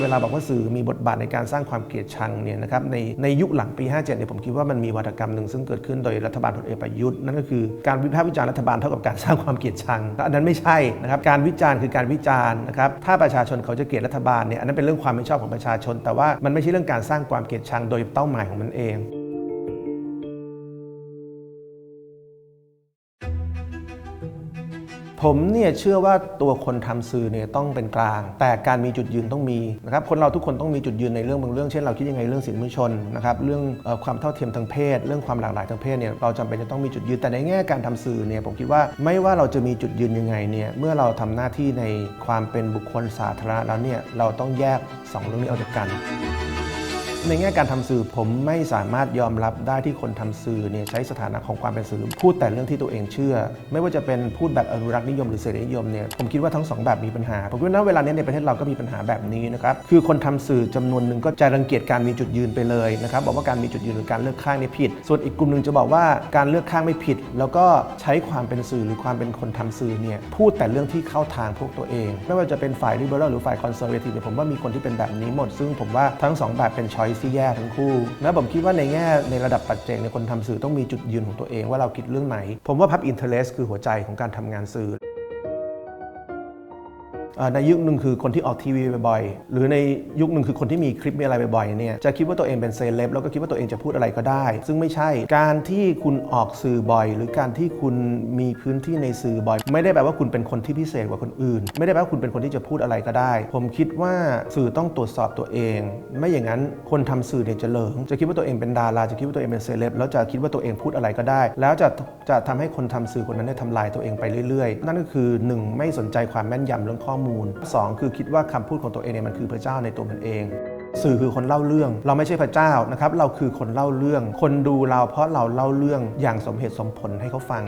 เวลาบอกว่าสื่อมีบทบาทในการสร้างความเกลียดชังเนี่ยนะครับในในยุคหลังปี 57เนี่ยผมคิดว่ามันมีวัฒกรรมหนึ่งซึ่งเกิดขึ้นโดยรัฐบาลพลเอกประยุทธ์นั่นก็คือการวิพากษ์วิจารณ์รัฐบาลเท่ากับการสร้างความเกลียดชังแต่อันนั้นไม่ใช่นะครับการวิจารณ์คือการวิจารณ์นะครับถ้าประชาชนเขาจะเกลียดรัฐบาลเนี่ยอันนั้นเป็นเรื่องความไม่ชอบของประชาชน แต่ว่ามันไม่ใช่เรื่องการสร้างความเกลียดชังโดยเป้าหมายของมันเอง ผมเนี่ยเชื่อว่าตัวคนทำสื่อเนี่ยต้องเป็นกลาง แต่การมีจุดยืนต้องมีนะครับคนเราทุกคนต้องมีจุดยืนในเรื่องบางเรื่องเช่นเราคิดยังไงเรื่องสิทธิมนุษยชนนะครับเรื่องอความเท่าเทียมทางเพศ เรื่องความหลากหลายทางเพศเนี่ยเราจำเป็นจะต้องมีจุดยืนแต่ในแง่การทำสื่อเนี่ยผมคิดว่าไม่ว่าเราจะมีจุดยืนยังไงเนี่ยเมื่อเราทำหน้าที่ในความเป็นบุคคลสาธารณะแล้วเนี่ยเราต้องแยกสองเรื่องนี้ออกจากกัน ในแง่การทำสื่อผมไม่สามารถยอมรับได้ที่คนทำสื่อเนี่ยใช้สถานะของความเป็นสื่อพูดแต่เรื่องที่ตัวเองเชื่อ ไม่ว่าจะเป็นพูดแบบอนุรักษ์นิยมหรือเสรีนิยมเนี่ยผมคิดว่าทั้งสองแบบมีปัญหาผมคิดว่าเวลานี้ในประเทศเราก็มีปัญหาแบบนี้นะครับคือคนทำสื่อจำนวนหนึ่งก็จะรังเกียจการมีจุดยืนไปเลยนะครับบอกว่าการมีจุดยืนหรือการเลือกข้างเนี่ยผิด ส่วนอีกกลุ่มหนึ่งจะบอกว่าการเลือกข้างไม่ผิด แล้วก็ใช้ความเป็นสื่อหรือความเป็นคนทำสื่อเนี่ยพูดแต่เรื่องที่เข้าทางพวกตัวเอง ไม่ว่าจะเป็นฝ่ายลิเบอรัลหรือฝ่ายคอนเซอร์เวทีฟผมว่ามีคนที่เป็นแบบนี้หมด ซึ่งผมว่าทั้งสองแบบเป็นช้อยที่แย่ทั้งคู่นะผมคิดว่าในแง่ในระดับปัจเจกในคนทำสื่อต้องมีจุดยืนของตัวเองว่าเราคิดเรื่องไหน ผมว่าพับอินเทอร์เ t คือหัวใจของการทำงานสื่อ ในยุคหนึ่งคือคนที่ออกทีวีบ่อยๆ หรือในยุคหนึ่งคือคนที่มีคลิปมีอะไรบ่อยๆเนี่ยจะคิดว่าตัวเองเป็นเซเลบแล้วก็คิดว่าตัวเองจะพูดอะไรก็ได้ ซึ่งไม่ใช่การที่คุณออกสื่อบ่อย หรือการที่คุณมีพื้นที่ในสื่อบ่อย ไม่ได้แปลว่าคุณเป็นคนที่พิเศษกว่าคนอื่น ไม่ได้แปลว่าคุณเป็นคนที่จะพูดอะไรก็ได้ ผมคิดว่าสื่อต้องตรวจสอบตัวเอง ไม่อย่างนั้นคนทำสื่อเนี่ยจะเหลิงจะคิดว่าตัวเองเป็นดาราจะคิดว่าตัวเองเป็นเซเลบแล้วจะคิดว่าตัวเองพูดอะไรก็ได้ แล้วจะจะทำให้คนทำสื่อคนนั้นเนี่ยทำลายตัวเองไปเรื่อยๆ นั่นก็คือ 1 ไม่สนใจความแม่นยำเรื่องข้อมูล2 คือคิดว่าคำพูดของตัวเองเนี่ยมันคือพระเจ้าในตัวมันเอง สื่อคือคนเล่าเรื่อง เราไม่ใช่พระเจ้านะครับ เราคือคนเล่าเรื่อง คนดูเราเพราะเราเล่าเรื่องอย่างสมเหตุสมผลให้เขาฟัง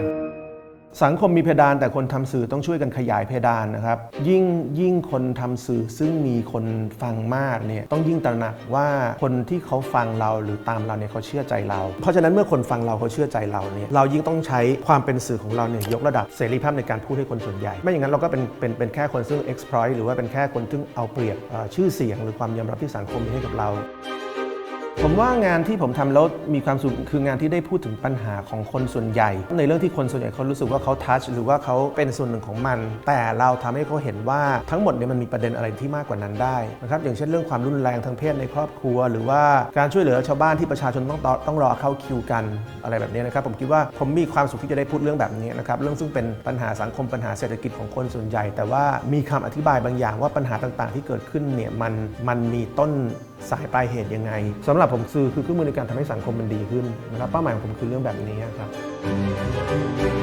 สังคมมีเพดานแต่คนทำสื่อต้องช่วยกันขยายเพดานนะครับ ยิ่งยิ่งคนทำสื่อซึ่งมีคนฟังมากเนี่ยต้องยิ่งตระหนักว่าคนที่เขาฟังเราหรือตามเราเนี่ยเขาเชื่อใจเรา เพราะฉะนั้นเมื่อคนฟังเราเขาเชื่อใจเราเนี่ยเรายิ่งต้องใช้ความเป็นสื่อของเราเนี่ยยกระดับเสรีภาพในการพูดให้คนส่วนใหญ่ ไม่อย่างนั้นเราก็เป็นเป็นเป็นแค่คนซึ่ง exploit หรือว่าเป็นแค่คนซึ่งเอาเปรียบชื่อเสียง หรือความยอมรับที่สังคมมีให้กับเรา ผมว่างานที่ผมทำแล้วมีความสุขคืองานที่ได้พูดถึงปัญหาของคนส่วนใหญ่ ในเรื่องที่คนส่วนใหญ่เขารู้สึกว่าเขาทัชหรือว่าเขาเป็นส่วนหนึ่งของมัน แต่เราทำให้เขาเห็นว่าทั้งหมดเนี่ยมันมีประเด็นอะไรที่มากกว่านั้นได้นะครับอย่างเช่นเรื่องความรุนแรงทางเพศในครอบครัว หรือว่าการช่วยเหลือชาวบ้านที่ประชาชนต้องต้องรอเข้าคิวกันอะไรแบบนี้นะครับผมคิดว่าผมมีความสุขที่จะได้พูดเรื่องแบบนี้นะครับเรื่องซึ่งเป็นปัญหาสังคมปัญหาเศรษฐกิจของคนส่วนใหญ่ แต่ว่ามีคำอธิบายบางอย่างว่าปัญหาต่างๆ ที่เกิดขึ้นเนี่ยมันมันมีต้น สายปลายเหตุยังไงสำหรับผมสื่อคือเครื่องมือในการทำให้สังคมมันดีขึ้นนะครับเป้าหมายของผมคือเรื่องแบบนี้ครับ